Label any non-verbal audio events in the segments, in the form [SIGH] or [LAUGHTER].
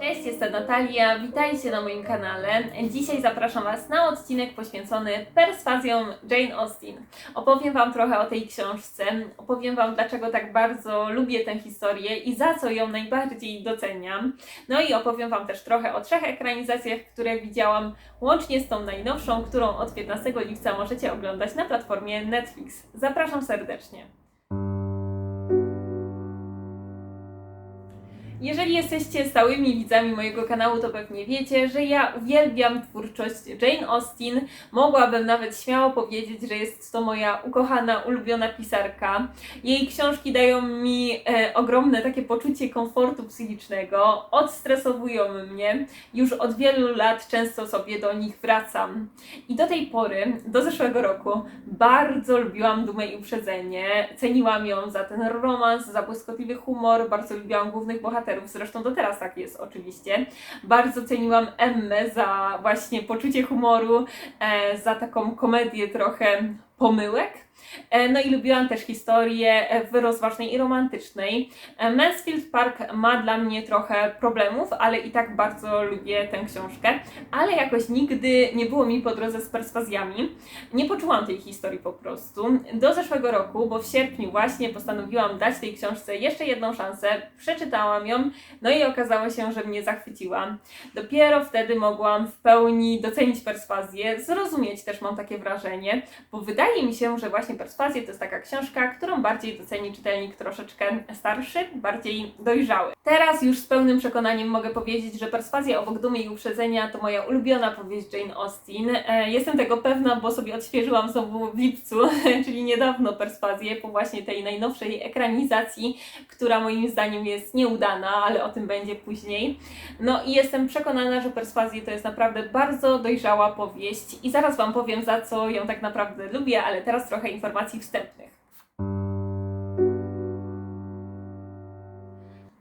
Cześć, jestem Natalia, witajcie na moim kanale. Dzisiaj zapraszam Was na odcinek poświęcony perswazjom Jane Austen. Opowiem Wam trochę o tej książce, opowiem Wam dlaczego tak bardzo lubię tę historię i za co ją najbardziej doceniam. No i opowiem Wam też trochę o trzech ekranizacjach, które widziałam, łącznie z tą najnowszą, którą od 15 lipca możecie oglądać na platformie Netflix. Zapraszam serdecznie. Jeżeli jesteście stałymi widzami mojego kanału, to pewnie wiecie, że ja uwielbiam twórczość Jane Austen. Mogłabym nawet śmiało powiedzieć, że jest to moja ukochana, ulubiona pisarka. Jej książki dają mi e, ogromne takie poczucie komfortu psychicznego, odstresowują mnie. Już od wielu lat często sobie do nich wracam. I do tej pory, do zeszłego roku, bardzo lubiłam Dumę i Uprzedzenie. Ceniłam ją za ten romans, za błyskotliwy humor, bardzo lubiłam głównych bohaterów, zresztą do teraz tak jest oczywiście. Bardzo ceniłam Emmę za właśnie poczucie humoru, e, za taką komedię trochę pomyłek. E, No i lubiłam też historię e, rozważnej i romantycznej. E, Mansfield Park ma dla mnie trochę problemów, ale i tak bardzo lubię tę książkę. Ale jakoś nigdy nie było mi po drodze z perswazjami. Nie poczułam tej historii po prostu. Do zeszłego roku, bo w sierpniu właśnie postanowiłam dać tej książce jeszcze jedną szansę. Przeczytałam ją, no i okazało się, że mnie zachwyciła. Dopiero wtedy mogłam w pełni docenić perswazję, zrozumieć też mam takie wrażenie, bo wydaje mi się, że właśnie perswazję to jest taka książka, którą bardziej doceni czytelnik troszeczkę starszy, bardziej dojrzały. Teraz już z pełnym przekonaniem mogę powiedzieć, że perswazja obok dumy i uprzedzenia to moja ulubiona powieść Jane Austen. E, Jestem tego pewna, bo sobie odświeżyłam znowu w lipcu, [LAUGHS] czyli niedawno perswazję po właśnie tej najnowszej ekranizacji, która moim zdaniem jest nieudana, ale o tym będzie później. No i jestem przekonana, że perswazja to jest naprawdę bardzo dojrzała powieść i zaraz Wam powiem za co ją tak naprawdę lubię, ale teraz trochę informacji wstępnych.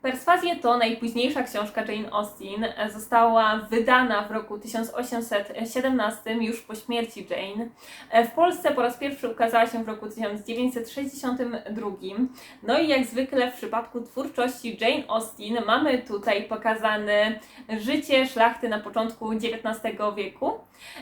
Perswazje to najpóźniejsza książka Jane Austen. Została wydana w roku 1817, już po śmierci Jane. W Polsce po raz pierwszy ukazała się w roku 1962. No i jak zwykle w przypadku twórczości Jane Austen mamy tutaj pokazane życie szlachty na początku XIX wieku.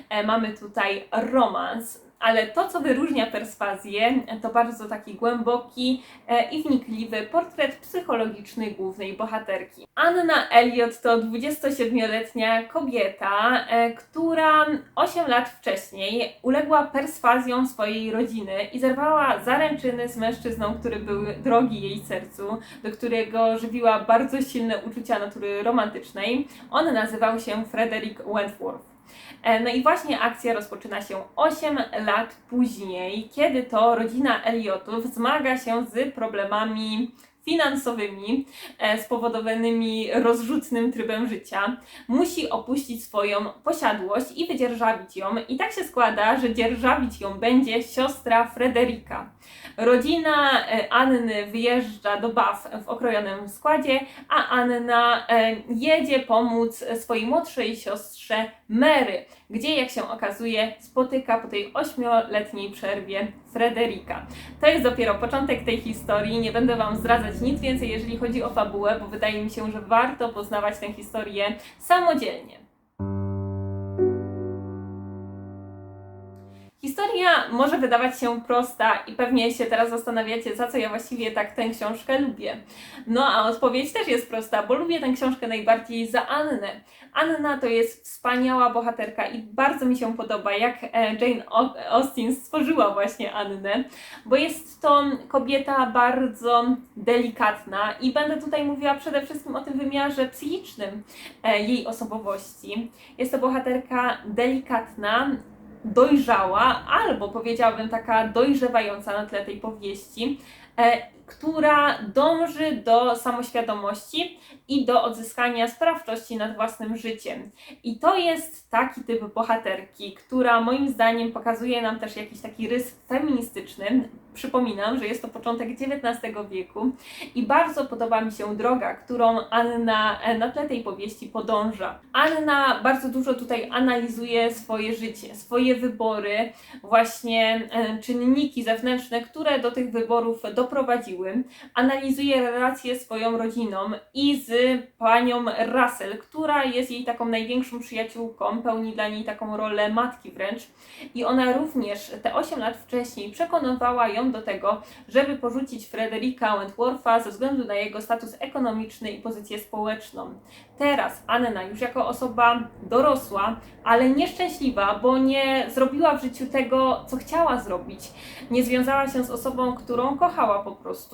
E, Mamy tutaj romans. Ale to, co wyróżnia perswazję, to bardzo taki głęboki e, i wnikliwy portret psychologiczny głównej bohaterki. Anna Elliot to 27-letnia kobieta, e, która 8 lat wcześniej uległa perswazjom swojej rodziny i zerwała zaręczyny z mężczyzną, który był drogi jej sercu, do którego żywiła bardzo silne uczucia natury romantycznej. On nazywał się Frederick Wentworth. E, No i właśnie akcja rozpoczyna się 8 lat później, kiedy to rodzina Eliotów zmaga się z problemami finansowymi e, spowodowanymi rozrzutnym trybem życia. Musi opuścić swoją posiadłość i wydzierżawić ją. I tak się składa, że dzierżawić ją będzie siostra Frederika. Rodzina e, Anny wyjeżdża do Baw w okrojonym składzie, a Anna jedzie pomóc swojej młodszej siostrze Mary, gdzie jak się okazuje spotyka po tej ośmioletniej przerwie Frederika. To jest dopiero początek tej historii, nie będę Wam zdradzać nic więcej, jeżeli chodzi o fabułę, bo wydaje mi się, że warto poznawać tę historię samodzielnie. Historia może wydawać się prosta i pewnie się teraz zastanawiacie, za co ja właściwie tak tę książkę lubię. No a odpowiedź też jest prosta, bo lubię tę książkę najbardziej za Annę. Anna to jest wspaniała bohaterka i bardzo mi się podoba, jak e, Jane Au- Austen stworzyła właśnie Annę, bo jest to kobieta bardzo delikatna i będę tutaj mówiła przede wszystkim o tym wymiarze psychicznym e, jej osobowości. Jest to bohaterka delikatna, dojrzała, albo powiedziałabym taka dojrzewająca na tle tej powieści, e, która dąży do samoświadomości i do odzyskania sprawczości nad własnym życiem. I to jest taki typ bohaterki, która moim zdaniem pokazuje nam też jakiś taki rys feministyczny. Przypominam, że jest to początek XIX wieku i bardzo podoba mi się droga, którą Anna e, na tle tej powieści podąża. Anna bardzo dużo tutaj analizuje swoje życie, swoje wybory, właśnie e, czynniki zewnętrzne, które do tych wyborów doprowadziły Analizuje relacje z swoją rodziną i z panią Russell, która jest jej taką największą przyjaciółką, pełni dla niej taką rolę matki wręcz. I ona również te 8 lat wcześniej przekonywała ją do tego, żeby porzucić Frederika Wentwortha ze względu na jego status ekonomiczny i pozycję społeczną. Teraz Anna już jako osoba dorosła, ale nieszczęśliwa, bo nie zrobiła w życiu tego, co chciała zrobić. Nie związała się z osobą, którą kochała po prostu.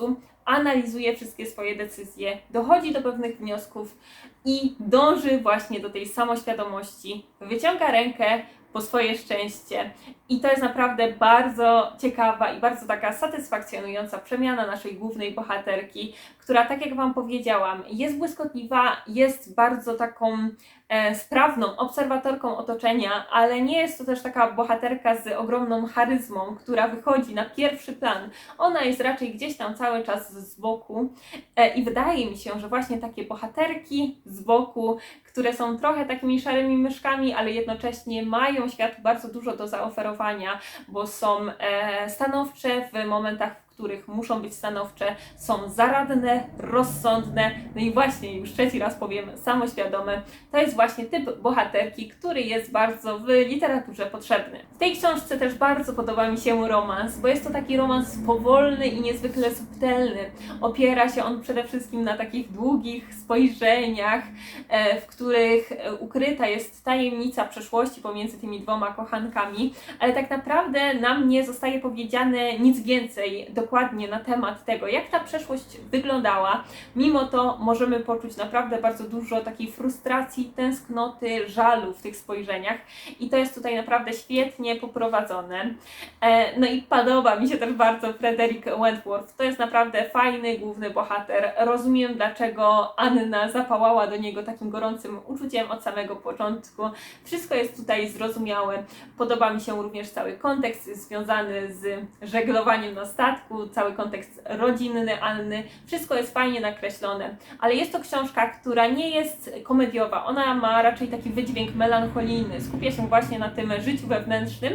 Analizuje wszystkie swoje decyzje, dochodzi do pewnych wniosków i dąży właśnie do tej samoświadomości. Wyciąga rękę po swoje szczęście. I to jest naprawdę bardzo ciekawa i bardzo taka satysfakcjonująca przemiana naszej głównej bohaterki, która, tak jak Wam powiedziałam, jest błyskotliwa, jest bardzo taką e, sprawną obserwatorką otoczenia, ale nie jest to też taka bohaterka z ogromną charyzmą, która wychodzi na pierwszy plan. Ona jest raczej gdzieś tam cały czas z boku e, i wydaje mi się, że właśnie takie bohaterki z boku, które są trochę takimi szarymi myszkami, ale jednocześnie mają światu bardzo dużo do zaoferowania, bo są e, stanowcze w momentach, w których muszą być stanowcze, są zaradne, rozsądne, no i właśnie już trzeci raz powiem, samoświadome. To jest właśnie typ bohaterki, który jest bardzo w literaturze potrzebny. W tej książce też bardzo podoba mi się romans, bo jest to taki romans powolny i niezwykle subtelny. Opiera się on przede wszystkim na takich długich spojrzeniach, e, w których e, ukryta jest tajemnica przeszłości pomiędzy tymi dwoma kochankami, ale tak naprawdę nam nie zostaje powiedziane nic więcej dokładnie na temat tego, jak ta przeszłość wyglądała. Mimo to możemy poczuć naprawdę bardzo dużo takiej frustracji, tęsknoty, żalu w tych spojrzeniach i to jest tutaj naprawdę świetnie poprowadzone. E, No i podoba mi się też bardzo Frederick Wentworth. To jest naprawdę fajny główny bohater. Rozumiem, dlaczego Anna zapałała do niego takim gorącym uczuciem od samego początku. Wszystko jest tutaj zrozumiałe. Podoba mi się również cały kontekst związany z żeglowaniem na statku, cały kontekst rodzinny Anny. Wszystko jest fajnie nakreślone, ale jest to książka, która nie jest komediowa. Ona ma raczej taki wydźwięk melancholijny. Skupia się właśnie na tym życiu wewnętrznym,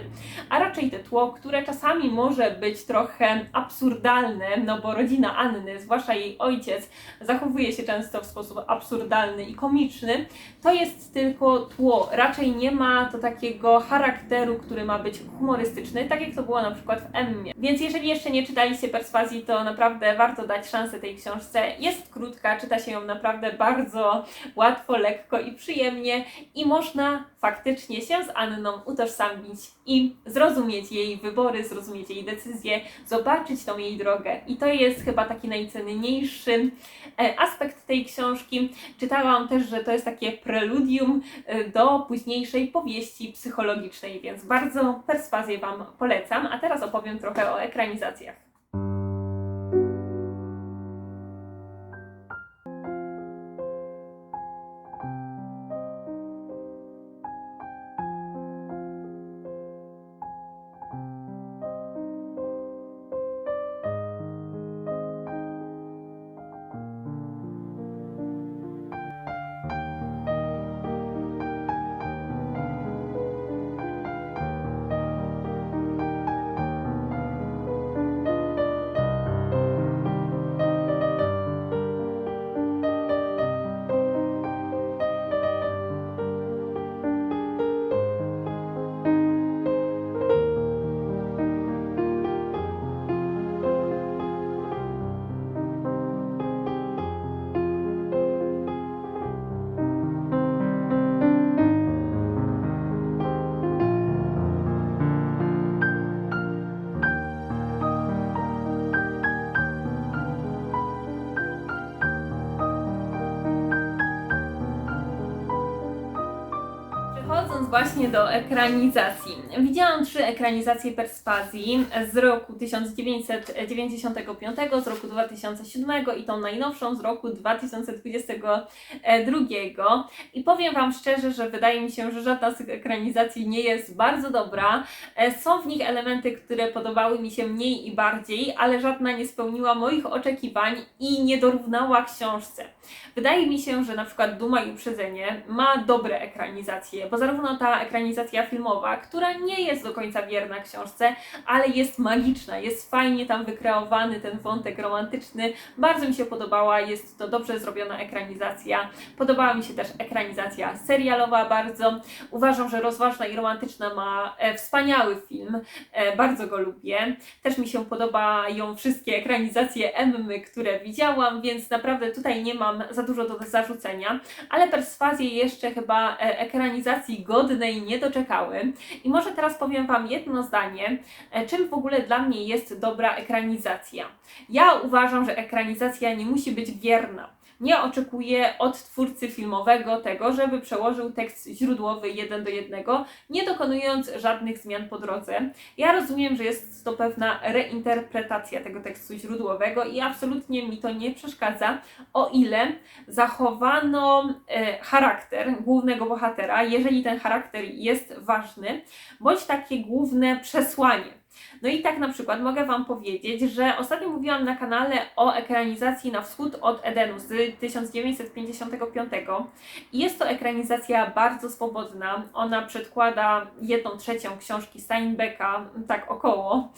a raczej te tło, które czasami może być trochę absurdalne, no bo rodzina Anny, zwłaszcza jej ojciec, zachowuje się często w sposób absurdalny i komiczny, to jest tylko tło. Raczej nie ma to takiego charakteru, który ma być humorystyczny, tak jak to było na przykład w Emmie. Więc jeżeli jeszcze nie czytaliście Perswazji, to naprawdę warto dać szansę tej książce. Jest krótka, czyta się ją naprawdę bardzo łatwo, lekko i przyjemnie i można faktycznie się z Anną utożsamić i zrozumieć jej wybory, zrozumieć jej decyzje, zobaczyć tą jej drogę. I to jest chyba taki najcenniejszy e, aspekt tej książki. Czytałam też, że to jest takie preludium e, do późniejszej powieści psychologicznej, więc bardzo perswazję Wam polecam. A teraz opowiem trochę o ekranizacjach. Właśnie do ekranizacji. Widziałam trzy ekranizacje Perswazji z roku 1995, z roku 2007 i tą najnowszą z roku 2022. I powiem Wam szczerze, że wydaje mi się, że żadna z tych ekranizacji nie jest bardzo dobra. E, Są w nich elementy, które podobały mi się mniej i bardziej, ale żadna nie spełniła moich oczekiwań i nie dorównała książce. Wydaje mi się, że na przykład Duma i Uprzedzenie ma dobre ekranizacje, bo zarówno ta ekranizacja filmowa, która nie jest do końca wierna książce, ale jest magiczna, jest fajnie tam wykreowany ten wątek romantyczny. Bardzo mi się podobała, jest to dobrze zrobiona ekranizacja. Podobała mi się też ekranizacja serialowa bardzo. Uważam, że rozważna i romantyczna ma e, wspaniały film. E, bardzo go lubię. Też mi się podobają wszystkie ekranizacje Emmy, które widziałam, więc naprawdę tutaj nie mam za dużo do zarzucenia, ale perswazje jeszcze chyba e, ekranizacji godnej nie doczekały. I może teraz powiem Wam jedno zdanie, e, czym w ogóle dla mnie jest dobra ekranizacja. Ja uważam, że ekranizacja nie musi być wierna. Nie oczekuję od twórcy filmowego tego, żeby przełożył tekst źródłowy jeden do jednego, nie dokonując żadnych zmian po drodze. Ja rozumiem, że jest to pewna reinterpretacja tego tekstu źródłowego i absolutnie mi to nie przeszkadza, o ile zachowano e, charakter głównego bohatera, jeżeli ten charakter jest ważny, bądź takie główne przesłanie. No i tak na przykład mogę Wam powiedzieć, że ostatnio mówiłam na kanale o ekranizacji Na wschód od Edenu z 1955 i jest to ekranizacja bardzo swobodna. Ona przedkłada jedną trzecią książki Steinbecka, tak około.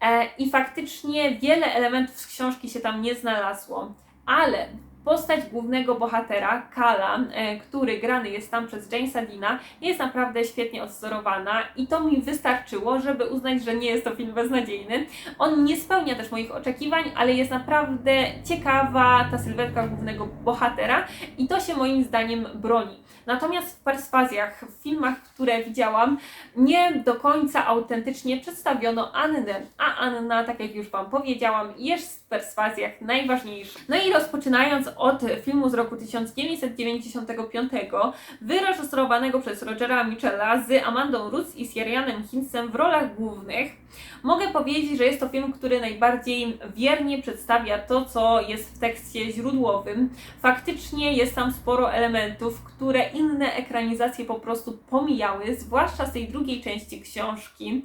E, I faktycznie wiele elementów z książki się tam nie znalazło. Ale Postać głównego bohatera, Kala, e, który grany jest tam przez Jamesa Dina, jest naprawdę świetnie odwzorowana i to mi wystarczyło, żeby uznać, że nie jest to film beznadziejny. On nie spełnia też moich oczekiwań, ale jest naprawdę ciekawa ta sylwetka głównego bohatera i to się moim zdaniem broni. Natomiast w perswazjach, w filmach, które widziałam, nie do końca autentycznie przedstawiono Annę, a Anna, tak jak już Wam powiedziałam, jest w perswazjach najważniejsza. No i rozpoczynając od filmu z roku 1995, wyreżyserowanego przez Rogera Michela z Amandą Roots i Sirianem Hinsem w rolach głównych, mogę powiedzieć, że jest to film, który najbardziej wiernie przedstawia to, co jest w tekście źródłowym. Faktycznie jest tam sporo elementów, które inne ekranizacje po prostu pomijały, zwłaszcza z tej drugiej części książki.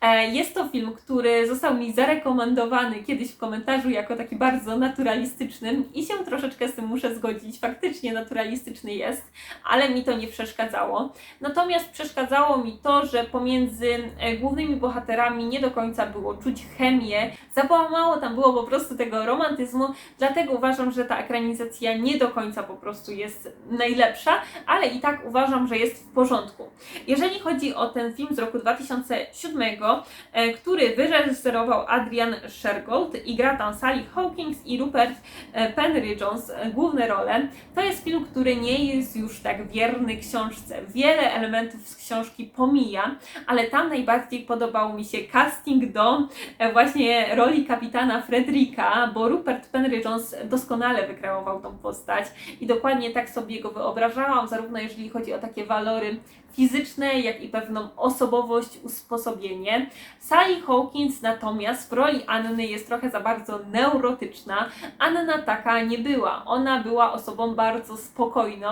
E, jest to film, który został mi zarekomendowany kiedyś w komentarzu jako taki bardzo naturalistyczny i się troszeczkę z tym muszę zgodzić. Faktycznie naturalistyczny jest, ale mi to nie przeszkadzało. Natomiast przeszkadzało mi to, że pomiędzy e, głównymi bohaterami nie do końca było czuć chemię. Za mało tam było po prostu tego romantyzmu, dlatego uważam, że ta ekranizacja nie do końca po prostu jest najlepsza, ale i tak uważam, że jest w porządku. Jeżeli chodzi o ten film z roku 2007, e, który wyreżyserował Adrian Shergold i gra tam Sally Hawkins i Rupert e, Penry Jones e, główne role, to jest film, który nie jest już tak wierny książce. Wiele elementów z książki pomija, ale tam najbardziej podobał mi się casting do właśnie roli kapitana Fredrika, bo Rupert Penry Jones doskonale wykreował tą postać i dokładnie tak sobie go wyobrażałam, zarówno jeżeli chodzi o takie walory fizyczne, jak i pewną osobowość, usposobienie. Sally Hawkins natomiast w roli Anny jest trochę za bardzo neurotyczna. Anna taka nie była. Ona była osobą bardzo spokojną,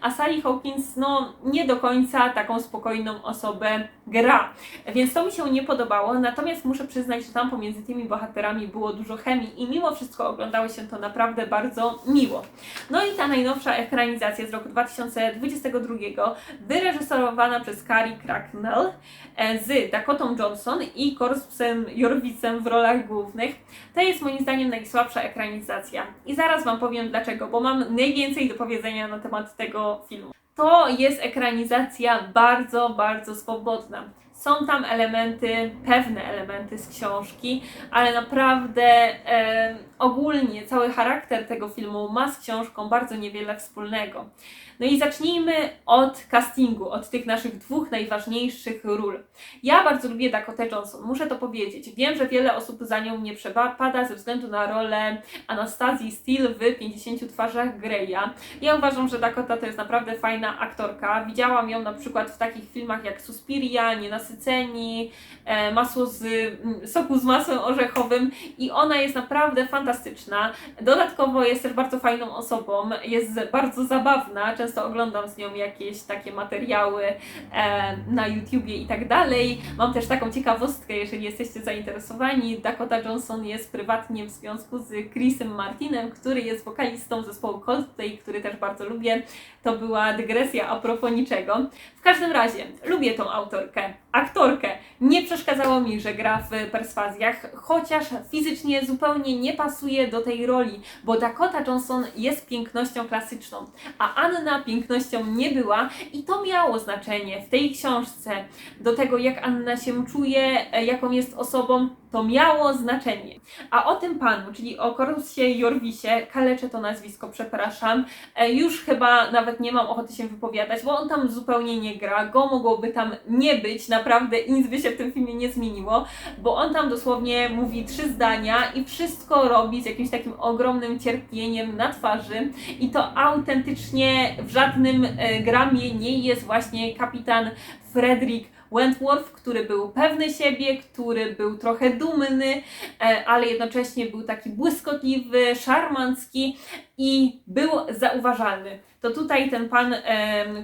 a Sally Hawkins no nie do końca taką spokojną osobę gra. Więc to mi się nie podobało, natomiast muszę przyznać, że tam pomiędzy tymi bohaterami było dużo chemii i mimo wszystko oglądało się to naprawdę bardzo miło. No i ta najnowsza ekranizacja z roku 2022 wyreżyserowana przez Carrie Cracknell e, z Dakotą Johnson i Korsem Jorwicem w rolach głównych. To jest moim zdaniem najsłabsza ekranizacja. I zaraz Wam powiem dlaczego, bo mam najwięcej do powiedzenia na temat tego filmu. To jest ekranizacja bardzo, bardzo swobodna. Są tam elementy, pewne elementy z książki, ale naprawdę e, ogólnie cały charakter tego filmu ma z książką bardzo niewiele wspólnego. No i zacznijmy od castingu, od tych naszych dwóch najważniejszych ról. Ja bardzo lubię Dakota Johnson, muszę to powiedzieć. Wiem, że wiele osób za nią nie przepada ze względu na rolę Anastazji Steele w 50 twarzach Greya. Ja uważam, że Dakota to jest naprawdę fajna aktorka. Widziałam ją na przykład w takich filmach jak Suspiria, Nienasyceni, e, Masło z, Soku z masłem orzechowym i ona jest naprawdę fantastyczna. Dodatkowo jest też bardzo fajną osobą, jest bardzo zabawna, często często oglądam z nią jakieś takie materiały e, na YouTubie i tak dalej. Mam też taką ciekawostkę, jeżeli jesteście zainteresowani. Dakota Johnson jest prywatnie w związku z Chrisem Martinem, który jest wokalistą zespołu Coldplay, który też bardzo lubię. To była dygresja a propos niczego. W każdym razie, lubię tą autorkę, aktorkę. Nie przeszkadzało mi, że gra w perswazjach, chociaż fizycznie zupełnie nie pasuje do tej roli, bo Dakota Johnson jest pięknością klasyczną, a Anna pięknością nie była i to miało znaczenie w tej książce. Do tego, jak Anna się czuje, e, jaką jest osobą, to miało znaczenie. A o tym panu, czyli o Korusie Jorwisie, kaleczę to nazwisko, przepraszam, e, już chyba nawet nie mam ochoty się wypowiadać, bo on tam zupełnie nie gra, go mogłoby tam nie być, naprawdę nic by się w tym filmie nie zmieniło, bo on tam dosłownie mówi trzy zdania i wszystko robi z jakimś takim ogromnym cierpieniem na twarzy i to autentycznie w żadnym e, gramie nie jest właśnie kapitan Frederick Wentworth, który był pewny siebie, który był trochę dumny, e, ale jednocześnie był taki błyskotliwy, szarmancki i był zauważalny. To tutaj ten pan,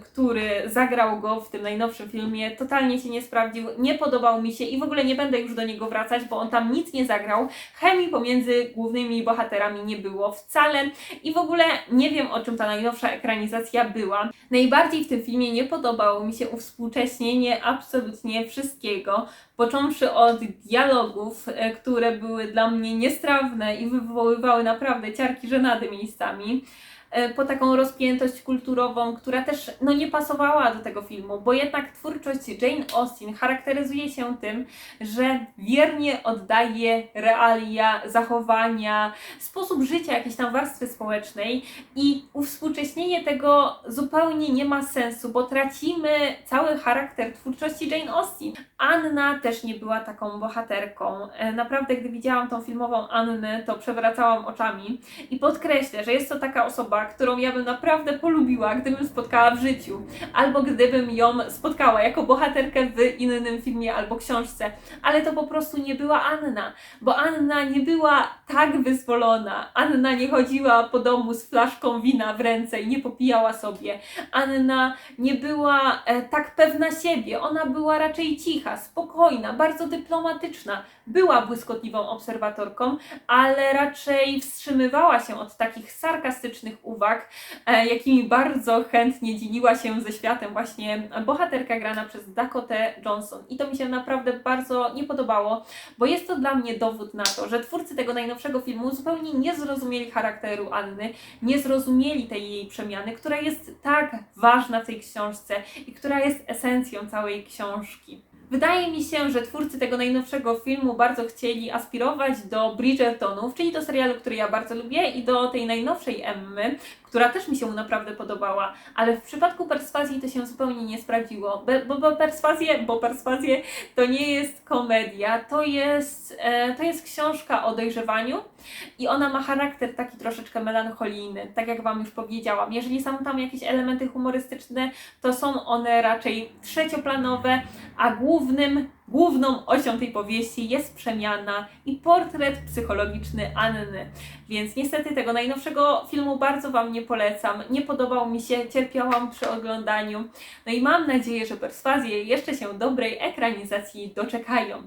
który zagrał go w tym najnowszym filmie, totalnie się nie sprawdził, nie podobał mi się i w ogóle nie będę już do niego wracać, bo on tam nic nie zagrał. Chemii pomiędzy głównymi bohaterami nie było wcale i w ogóle nie wiem o czym ta najnowsza ekranizacja była. Najbardziej w tym filmie nie podobało mi się uwspółcześnienie absolutnie wszystkiego, począwszy od dialogów, e, które były dla mnie niestrawne i wywoływały naprawdę ciarki żenady miejscami e, po taką rozpiętość kulturową, która też no, nie pasowała do tego filmu, bo jednak twórczość Jane Austen charakteryzuje się tym, że wiernie oddaje realia, zachowania, sposób życia jakiejś tam warstwy społecznej i uwspółcześnienie tego zupełnie nie ma sensu, bo tracimy cały charakter twórczości Jane Austen. Anna też nie była taką bohaterką. E, Naprawdę, gdy widziałam tą filmową Annę, to przewracałam oczami i podkreślę, że jest to taka osoba, którą ja bym naprawdę polubiła, gdybym spotkała w życiu, albo gdybym ją spotkała jako bohaterkę w innym filmie albo książce, ale to po prostu nie była Anna, bo Anna nie była tak wyzwolona. Anna nie chodziła po domu z flaszką wina w ręce i nie popijała sobie. Anna nie była e, tak pewna siebie, ona była raczej cicha, spokojna, bardzo dyplomatyczna. Była błyskotliwą obserwatorką, ale raczej wstrzymywała się od takich sarkastycznych uwag, e, jakimi bardzo chętnie dzieliła się ze światem właśnie bohaterka grana przez Dakotę Johnson. I to mi się naprawdę bardzo nie podobało, bo jest to dla mnie dowód na to, że twórcy tego najnowszego filmu zupełnie nie zrozumieli charakteru Anny, nie zrozumieli tej jej przemiany, która jest tak ważna w tej książce i która jest esencją całej książki. Wydaje mi się, że twórcy tego najnowszego filmu bardzo chcieli aspirować do Bridgertonów, czyli do serialu, który ja bardzo lubię, i do tej najnowszej Emmy, która też mi się naprawdę podobała, ale w przypadku perswazji to się zupełnie nie sprawdziło, bo, bo perswazje, bo perswazje to nie jest komedia, to jest, e, to jest książka o dojrzewaniu i ona ma charakter taki troszeczkę melancholijny, tak jak Wam już powiedziałam. Jeżeli są tam jakieś elementy humorystyczne, to są one raczej trzecioplanowe, a głównym, główną osią tej powieści jest przemiana i portret psychologiczny Anny. Więc niestety tego najnowszego filmu bardzo Wam nie polecam. Nie podobał mi się, cierpiałam przy oglądaniu. No i mam nadzieję, że perswazje jeszcze się dobrej ekranizacji doczekają.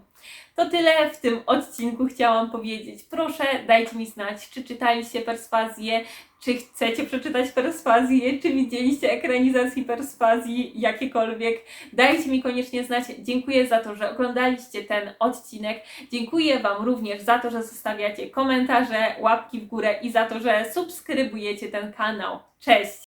To tyle w tym odcinku chciałam powiedzieć. Proszę dajcie mi znać, czy czytaliście perswazję, czy chcecie przeczytać perswazję, czy widzieliście ekranizacji perswazji jakiekolwiek. Dajcie mi koniecznie znać. Dziękuję za to, że oglądaliście ten odcinek. Dziękuję Wam również za to, że zostawiacie komentarze, łapki w górę i za to, że subskrybujecie ten kanał. Cześć!